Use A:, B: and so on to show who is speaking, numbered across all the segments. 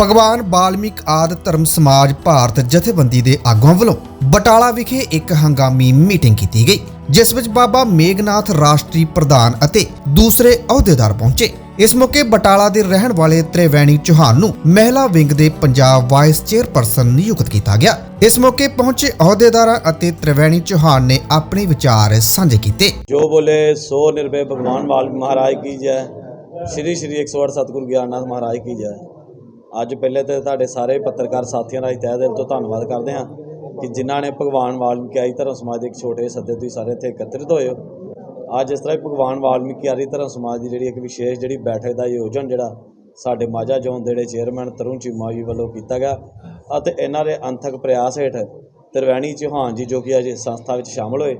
A: ਭਗਵਾਨ ਬਾਲਮੀਕ ਆਦ ਧਰਮ ਸਮਾਜ ਭਾਰਤ ਜਥੇਬੰਦੀ ਦੇ ਆਗੂਆਂ ਵੱਲੋਂ ਬਟਾਲਾ ਵਿਖੇ ਇੱਕ ਹੰਗਾਮੀ ਮੀਟਿੰਗ ਕੀਤੀ ਗਈ, ਜਿਸ ਵਿੱਚ ਬਾਬਾ ਮੇਗਨਾਥ ਰਾਸ਼ਟਰੀ ਪ੍ਰਧਾਨ ਅਤੇ ਦੂਸਰੇ ਅਹੁਦੇਦਾਰ ਪਹੁੰਚੇ। ਇਸ ਮੌਕੇ ਬਟਾਲਾ ਦੇ ਰਹਿਣ ਵਾਲੇ ਤ੍ਰਿਵੈਣੀ ਚੌਹਾਨ ਨੂੰ ਮਹਿਲਾ ਵਿੰਗ ਦੇ ਪੰਜਾਬ ਵਾਈਸ ਚੇਅਰਪਰਸਨ ਨਿਯੁਕਤ ਕੀਤਾ ਗਿਆ। ਇਸ ਮੌਕੇ ਪਹੁੰਚੇ ਅਹੁਦੇਦਾਰਾਂ ਅਤੇ ਤ੍ਰਿਵੈਣੀ ਚੌਹਾਨ ਨੇ ਆਪਣੇ ਵਿਚਾਰ ਸਾਂਝੇ ਕੀਤੇ।
B: ਜੋ ਬੋਲੇ, ਸੋ ਨਿਰਭੈ ਭਗਵਾਨ ਮਹਾਰਾਜ ਕੀ ਜੈ। ਸ੍ਰੀ ਸ੍ਰੀ 108 ਸਤਿਗੁਰੂ ਗਿਆਨਨਾਥ ਮਹਾਰਾਜ ਕੀ ਜੈ। ਅੱਜ ਪਹਿਲੇ ਤੇ ਤੁਹਾਡੇ ਸਾਰੇ ਪੱਤਰਕਾਰ ਸਾਥੀਆਂ ਦਾ ਤਹਿ ਦਿਲ ਤੋਂ ਧੰਨਵਾਦ ਕਰਦੇ ਹਾਂ ਕਿ ਜਿਨ੍ਹਾਂ ਨੇ ਭਗਵਾਨ ਵਾਲਮੀਕੀ ਆਰੀ ਧਰਮ ਸਮਾਜ ਦੇ ਇੱਕ ਛੋਟੇ ਸੱਦੇ ਤੁਸੀਂ ਸਾਰੇ ਇੱਥੇ ਇਕੱਤਰਿਤ ਹੋਏ ਹੋ। ਅੱਜ ਇਸ ਤਰ੍ਹਾਂ ਹੀ ਭਗਵਾਨ ਵਾਲਮੀਕੀ ਆਰੀ ਧਰਮ ਸਮਾਜ ਦੀ ਜਿਹੜੀ ਇੱਕ ਵਿਸ਼ੇਸ਼ ਜਿਹੜੀ ਬੈਠਕ ਦਾ ਆਯੋਜਨ ਜਿਹੜਾ ਸਾਡੇ ਮਾਝਾ ਜ਼ੋਨ ਦੇ ਜਿਹੜੇ ਚੇਅਰਮੈਨ ਤਰੁਣ ਚੀਮਾ ਜੀ ਵੱਲੋਂ ਕੀਤਾ ਗਿਆ ਅਤੇ ਇਹਨਾਂ ਦੇ ਅੰਥਕ ਪ੍ਰਯਾਸ ਹੇਠ ਤਰਵੈਣੀ ਚੌਹਾਨ ਜੀ ਜੋ ਕਿ ਅੱਜ ਇਸ ਸੰਸਥਾ ਵਿੱਚ ਸ਼ਾਮਲ ਹੋਏ,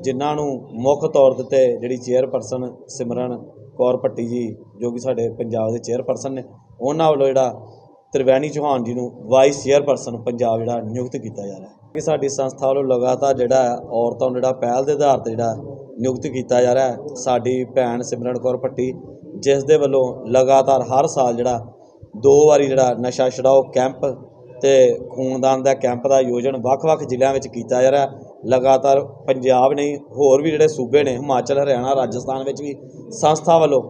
B: ਜਿਨ੍ਹਾਂ ਨੂੰ ਮੁੱਖ ਤੌਰ ਦੇ ਉੱਤੇ ਜਿਹੜੀ ਚੇਅਰਪਰਸਨ ਸਿਮਰਨ ਕੌਰ ਭੱਟੀ ਜੀ ਜੋ ਕਿ ਸਾਡੇ ਪੰਜਾਬ ਦੇ ਚੇਅਰਪਰਸਨ ਨੇ, ਉਹਨਾਂ ਵੱਲੋਂ ਜਿਹੜਾ ਤ੍ਰਿਵੈਣੀ ਚੌਹਾਨ ਜੀ ਨੂੰ ਵਾਈਸ ਚੇਅਰਪਰਸਨ ਪੰਜਾਬ ਜਿਹੜਾ ਨਿਯੁਕਤ ਕੀਤਾ ਜਾ ਰਿਹਾ ਹੈ। ਕਿ ਸਾਡੀ ਸੰਸਥਾ ਵੱਲੋਂ ਲਗਾਤਾਰ ਜਿਹੜਾ ਔਰਤਾਂ ਨੂੰ ਜਿਹੜਾ ਪਹਿਲ ਦੇ ਆਧਾਰ ਤੇ ਜਿਹੜਾ ਨਿਯੁਕਤ ਕੀਤਾ ਜਾ ਰਿਹਾ ਹੈ। ਸਾਡੀ ਭੈਣ ਸਿਮਰਨ ਕੌਰ ਭੱਟੀ, ਜਿਸ ਦੇ ਵੱਲੋਂ ਲਗਾਤਾਰ ਹਰ ਸਾਲ ਜਿਹੜਾ ਦੋ ਵਾਰੀ ਜਿਹੜਾ ਨਸ਼ਾ ਛਡਾਓ ਕੈਂਪ ਤੇ ਖੂਨਦਾਨ ਦਾ ਕੈਂਪ ਦਾ ਆਯੋਜਨ ਵੱਖ-ਵੱਖ ਜ਼ਿਲ੍ਹਿਆਂ ਵਿੱਚ ਕੀਤਾ ਜਾ ਰਿਹਾ ਲਗਾਤਾਰ ਪੰਜਾਬ ਨਹੀਂ, ਹੋਰ ਵੀ ਜਿਹੜੇ ਸੂਬੇ ਨੇ, ਹਿਮਾਚਲ, ਹਰਿਆਣਾ, ਰਾਜਸਥਾਨ ਵਿੱਚ ਵੀ ਸੰਸਥਾ ਵੱਲੋਂ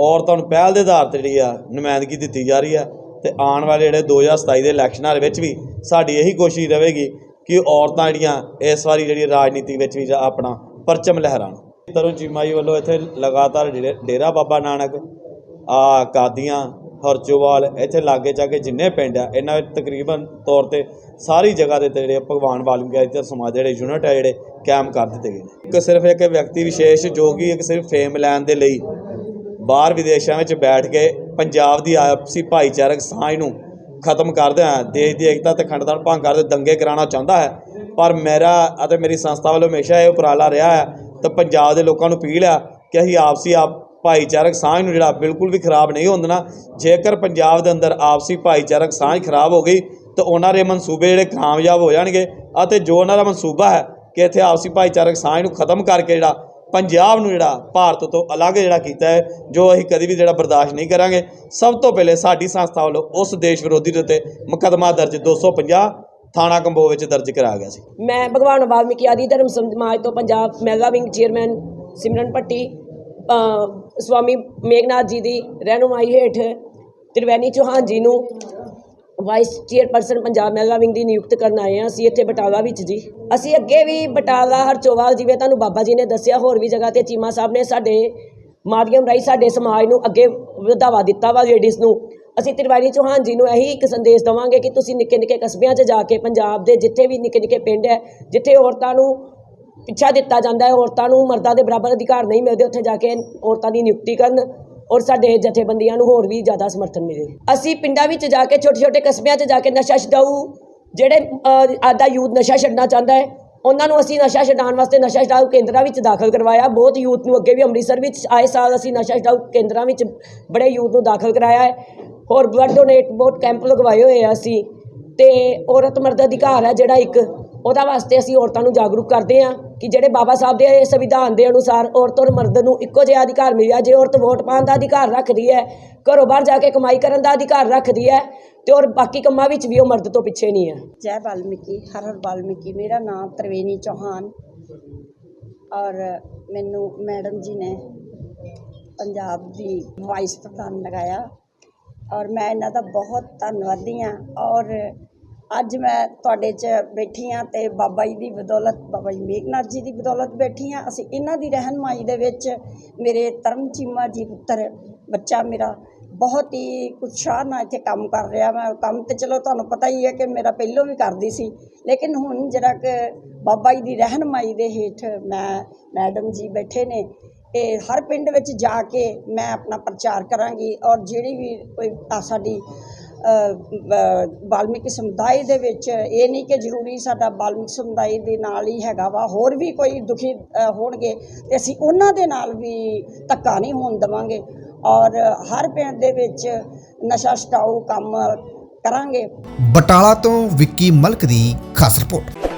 B: ਔਰਤਾਂ ਨੂੰ ਪਹਿਲ ਦੇ ਆਧਾਰ ਤੇ ਜਿਹੜੀ ਆ ਨੁਮਾਇੰਦਗੀ ਦਿੱਤੀ ਜਾ ਰਹੀ ਹੈ ਤੇ ਆਉਣ ਵਾਲੇ ਜਿਹੜੇ 2027 ਦੇ ਇਲੈਕਸ਼ਨਾਂ ਦੇ ਵਿੱਚ ਵੀ ਸਾਡੀ ਇਹੀ ਕੋਸ਼ਿਸ਼ ਰਹੇਗੀ ਕਿ ਔਰਤਾਂ ਜਿਹੜੀਆਂ ਇਸ ਵਾਰੀ ਜਿਹੜੀ ਰਾਜਨੀਤੀ ਵਿੱਚ ਵੀ ਜਾ- ਆਪਣਾ ਪਰਚਮ ਲਹਿਰਾਣ ਤਰੁਣ ਚੀਮਾ ਜੀ ਵੱਲੋਂ ਇੱਥੇ ਲਗਾਤਾਰ ਜਿਹੜੇ ਡੇਰਾ ਬਾਬਾ ਨਾਨਕ, ਆ ਕਾਦੀਆਂ, ਹਰਚੋਵਾਲ ਇੱਥੇ ਲਾਗੇ ਜਾ ਕੇ ਜਿੰਨੇ ਪਿੰਡ ਆ, ਇਹਨਾਂ ਵਿੱਚ ਤਕਰੀਬਨ ਤੌਰ ਤੇ ਸਾਰੀ ਜਗ੍ਹਾ ਦੇ ਜਿਹੜੇ ਭਗਵਾਨ ਵਾਲਮੀਕੀ ਆਦਿ ਸਮਾਜ ਦੇ ਜਿਹੜੇ ਯੂਨਿਟ ਆ ਜਿਹੜੇ ਕਾਇਮ ਕਰ ਦਿੱਤੇ ਗਏ ਨੇ। ਇੱਕ ਸਿਰਫ ਇੱਕ ਵਿਅਕਤੀ ਵਿਸ਼ੇਸ਼ ਜੋ ਕਿ ਇੱਕ ਸਿਰਫ ਫੇਮ ਲੈਣ ਦੇ ਲਈ ਬਾਹਰ ਵਿਦੇਸ਼ਾਂ ਵਿੱਚ ਬੈਠ ਕੇ ਪੰਜਾਬ ਦੀ ਆਪਸੀ ਭਾਈਚਾਰਕ ਸਾਂਝ ਨੂੰ ਖਤਮ ਕਰਦੇ ਆ ਦੇਸ਼ ਦੀ ਏਕਤਾ ਤੇ ਅਖੰਡਤਾ ਨੂੰ ਭੰਗ ਕਰਦੇ ਦੰਗੇ ਕਰਾਉਣਾ ਚਾਹੁੰਦਾ ਹੈ। ਪਰ ਮੇਰਾ ਅਤੇ ਮੇਰੀ ਸੰਸਥਾ ਵੱਲੋਂ ਹਮੇਸ਼ਾ ਇਹ ਉਪਰਾਲਾ ਰਿਹਾ ਹੈ ਤੇ ਪੰਜਾਬ ਦੇ ਲੋਕਾਂ ਨੂੰ ਅਪੀਲ ਆ ਕਿ ਅਸੀਂ ਆਪਸੀ ਆਪ ਭਾਈਚਾਰਕ ਸਾਂਝ ਨੂੰ ਜਿਹੜਾ ਬਿਲਕੁਲ ਵੀ ਖਰਾਬ ਨਹੀਂ ਹੋਣ ਦੇਣਾ। ਜੇਕਰ ਪੰਜਾਬ ਦੇ ਅੰਦਰ ਆਪਸੀ ਭਾਈਚਾਰਕ ਸਾਂਝ ਖਰਾਬ ਹੋ ਗਈ ਤਾਂ ਉਹਨਾਂ ਦੇ ਮਨਸੂਬੇ ਜਿਹੜੇ ਕਾਮਯਾਬ ਹੋ ਜਾਣਗੇ ਅਤੇ ਜੋ ਉਹਨਾਂ ਦਾ ਮਨਸੂਬਾ ਹੈ ਕਿ ਇੱਥੇ ਆਪਸੀ ਭਾਈਚਾਰਕ ਸਾਂਝ ਨੂੰ ਖਤਮ ਕਰਕੇ ਜਿਹੜਾ ਪੰਜਾਬ ਨੂੰ ਜਿਹੜਾ ਭਾਰਤ ਤੋਂ ਅਲੱਗ ਜਿਹੜਾ ਕੀਤਾ ਹੈ, ਜੋ ਅਸੀਂ ਕਦੀ ਵੀ ਜਿਹੜਾ ਬਰਦਾਸ਼ਤ ਨਹੀਂ ਕਰਾਂਗੇ। ਸਭ ਤੋਂ ਪਹਿਲੇ ਸਾਡੀ ਸੰਸਥਾ ਵੱਲੋਂ ਉਸ ਦੇਸ਼ ਵਿਰੋਧੀ ਦੇ ਉੱਤੇ ਮੁਕੱਦਮਾ ਦਰਜ 250 ਥਾਣਾ ਕੰਬੋ ਵਿੱਚ ਦਰਜ ਕਰਾਇਆ ਗਿਆ ਸੀ।
C: ਮੈਂ ਭਗਵਾਨ ਵਾਲਮੀਕੀ ਆਦਿ ਧਰਮ ਸਮਾਜ ਤੋਂ ਪੰਜਾਬ ਮਹਿਲਾ ਵਿੰਗ ਚੇਅਰਮੈਨ ਸਿਮਰਨ ਭੱਟੀ ਸਵਾਮੀ ਮੇਘਨਾਥ ਜੀ ਦੀ ਰਹਿਨੁਮਾਈ ਹੇਠ ਤ੍ਰਿਵੈਣੀ ਚੌਹਾਨ ਜੀ ਨੂੰ ਵਾਈਸ ਚੇਅਰਪਰਸਨ ਪੰਜਾਬ ਮਹਿਲਾ ਵਿੰਗ ਦੀ ਨਿਯੁਕਤ ਕਰਨ ਆਏ ਹਾਂ ਅਸੀਂ ਇੱਥੇ ਬਟਾਲਾ ਵਿੱਚ ਜੀ। ਅਸੀਂ ਅੱਗੇ ਵੀ ਬਟਾਲਾ, ਹਰਚੋਵਾਲ ਜਿਵੇਂ ਤੁਹਾਨੂੰ ਬਾਬਾ ਜੀ ਨੇ ਦੱਸਿਆ, ਹੋਰ ਵੀ ਜਗ੍ਹਾ ਤੇ ਚੀਮਾ ਸਾਹਿਬ ਨੇ ਸਾਡੇ ਮਾਧਿਅਮ ਰਾਹੀਂ ਸਾਡੇ ਸਮਾਜ ਨੂੰ ਅੱਗੇ ਵਧਾਵਾ ਦਿੱਤਾ ਵਾ ਲੇਡੀਜ਼ ਨੂੰ। ਅਸੀਂ ਤ੍ਰਿਵਾਣੀ ਚੌਹਾਨ ਜੀ ਨੂੰ ਇਹੀ ਇੱਕ ਸੰਦੇਸ਼ ਦਵਾਂਗੇ ਕਿ ਤੁਸੀਂ ਨਿੱਕੇ ਨਿੱਕੇ ਕਸਬਿਆਂ 'ਚ ਜਾ ਕੇ ਪੰਜਾਬ ਦੇ ਜਿੱਥੇ ਵੀ ਨਿੱਕੇ ਨਿੱਕੇ ਪਿੰਡ ਹੈ, ਜਿੱਥੇ ਔਰਤਾਂ ਨੂੰ ਪਿੱਛਾ ਦਿੱਤਾ ਜਾਂਦਾ ਹੈ, ਔਰਤਾਂ ਨੂੰ ਮਰਦਾਂ ਦੇ ਬਰਾਬਰ ਅਧਿਕਾਰ ਨਹੀਂ ਮਿਲਦੇ, ਉੱਥੇ ਜਾ ਕੇ ਔਰਤਾਂ ਦੀ ਨਿਯੁਕਤੀ ਕਰਨ। ਔਰ ਸਾਡੇ ਜਥੇਬੰਦੀਆਂ ਨੂੰ ਹੋਰ ਵੀ ਜ਼ਿਆਦਾ ਸਮਰਥਨ ਮਿਲੇ। ਅਸੀਂ ਪਿੰਡਾਂ ਵਿੱਚ ਜਾ ਕੇ ਛੋਟੇ ਛੋਟੇ ਕਸਬਿਆਂ 'ਚ ਜਾ ਕੇ ਨਸ਼ਾ ਛਡਾਊ ਜਿਹੜੇ ਅਹ, ਆਦਾ ਯੂਥ ਨਸ਼ਾ ਛੱਡਣਾ ਚਾਹੁੰਦਾ ਹੈ ਉਹਨਾਂ ਨੂੰ ਅਸੀਂ ਨਸ਼ਾ ਛਡਾਉਣ ਵਾਸਤੇ ਨਸ਼ਾ ਛਡਾਊ ਕੇਂਦਰਾਂ ਵਿੱਚ ਦਾਖਲ ਕਰਵਾਇਆ। ਬਹੁਤ ਯੂਥ ਨੂੰ ਅੱਗੇ ਵੀ ਅੰਮ੍ਰਿਤਸਰ ਵਿੱਚ ਆਏ ਸਾਲ ਅਸੀਂ ਨਸ਼ਾ ਛਡਾਊ ਕੇਂਦਰਾਂ ਵਿੱਚ ਬੜੇ ਯੂਥ ਨੂੰ ਦਾਖਲ ਕਰਾਇਆ ਹੈ। ਹੋਰ ਬਲੱਡ ਡੋਨੇਟ ਬਹੁਤ ਕੈਂਪ ਲਗਵਾਏ ਹੋਏ ਆ ਅਸੀਂ। ਤੇ ਔਰਤ ਮਰਦ ਅਧਿਕਾਰ ਹੈ ਜਿਹੜਾ ਇੱਕ ਉਹਦਾ ਵਾਸਤੇ ਅਸੀਂ ਔਰਤਾਂ ਨੂੰ ਜਾਗਰੂਕ ਕਰਦੇ ਹਾਂ ਕਿ ਜਿਹੜੇ ਬਾਬਾ ਸਾਹਿਬ ਦੇ ਸੰਵਿਧਾਨ ਦੇ ਅਨੁਸਾਰ ਔਰਤ ਔਰ ਮਰਦ ਨੂੰ ਇੱਕੋ ਜਿਹਾ ਅਧਿਕਾਰ ਮਿਲਿਆ, ਜੇ ਔਰਤ ਵੋਟ ਪਾਉਣ ਦਾ ਅਧਿਕਾਰ ਰੱਖਦੀ ਹੈ, ਘਰੋਂ ਬਾਹਰ ਜਾ ਕੇ ਕਮਾਈ ਕਰਨ ਦਾ ਅਧਿਕਾਰ ਰੱਖਦੀ ਹੈ ਤੇ ਔਰ ਬਾਕੀ ਕੰਮਾਂ ਵਿੱਚ ਵੀ ਉਹ ਮਰਦ ਤੋਂ ਪਿੱਛੇ ਨਹੀਂ ਹੈ।
D: ਜੈ ਵਾਲਮੀਕੀ, ਹਰ ਹਰ ਵਾਲਮੀਕੀ। ਮੇਰਾ ਨਾਮ ਤ੍ਰਿਵੇਣੀ ਚੌਹਾਨ ਔਰ ਮੈਨੂੰ ਮੈਡਮ ਜੀ ਨੇ ਪੰਜਾਬ ਦੀ ਵਾਈਸ ਪ੍ਰਧਾਨ ਲਗਾਇਆ ਔਰ ਮੈਂ ਇਹਨਾਂ ਦਾ ਬਹੁਤ ਧੰਨਵਾਦੀ ਹਾਂ ਔਰ ਅੱਜ ਮੈਂ ਤੁਹਾਡੇ 'ਚ ਬੈਠੀ ਹਾਂ ਤੇ ਬਾਬਾ ਜੀ ਦੀ ਬਦੌਲਤ, ਬਾਬਾ ਜੀ ਮੇਘਨਾਥ ਜੀ ਦੀ ਬਦੌਲਤ ਬੈਠੀ ਹਾਂ। ਅਸੀਂ ਇਹਨਾਂ ਦੀ ਰਹਿਨਮਾਈ ਦੇ ਵਿੱਚ ਮੇਰੇ ਤਰਮ ਚੀਮਾ ਜੀ ਪੁੱਤਰ, ਬੱਚਾ ਮੇਰਾ ਬਹੁਤ ਹੀ ਉਤਸ਼ਾਹ ਨਾਲ ਇੱਥੇ ਕੰਮ ਕਰ ਰਿਹਾ ਮੈਂ ਕੰਮ ਤੇ ਚਲੋ ਤੁਹਾਨੂੰ ਪਤਾ ਹੀ ਹੈ ਕਿ ਮੇਰਾ ਪਹਿਲੋਂ ਵੀ ਕਰਦੀ ਸੀ, ਲੇਕਿਨ ਹੁਣ ਜਿਹੜਾ ਕਿ ਬਾਬਾ ਜੀ ਦੀ ਰਹਿਨਮਾਈ ਦੇ ਹੇਠ ਮੈਂ ਮੈਡਮ ਜੀ ਬੈਠੇ ਨੇ ਇਹ ਹਰ ਪਿੰਡ ਵਿੱਚ ਜਾ ਕੇ ਮੈਂ ਆਪਣਾ ਪ੍ਰਚਾਰ ਕਰਾਂਗੀ ਔਰ ਜਿਹੜੀ ਵੀ ਕੋਈ ਸਾਡੀ ਵਾਲਮੀਕੀ ਸਮੁਦਾਇ ਦੇ ਵਿੱਚ ਇਹ ਨਹੀਂ ਕਿ ਜ਼ਰੂਰੀ ਸਾਡਾ ਵਾਲਮੀਕੀ ਸਮੁਦਾਇ ਦੇ ਨਾਲ ਹੀ ਹੈਗਾ ਵਾ, ਹੋਰ ਵੀ ਕੋਈ ਦੁਖੀ ਹੋਣਗੇ ਤੇ ਅਸੀਂ ਉਹਨਾਂ ਦੇ ਨਾਲ ਵੀ ਧੱਕਾ ਨਹੀਂ ਹੋਣ ਦੇਵਾਂਗੇ। ਔਰ ਹਰ ਪਿੰਡ ਦੇ ਵਿੱਚ ਨਸ਼ਾ ਛਡਾਊ ਕੰਮ ਕਰਾਂਗੇ।
A: ਬਟਾਲਾ ਤੋਂ ਵਿੱਕੀ ਮਲਕ ਦੀ ਖਾਸ ਰਿਪੋਰਟ।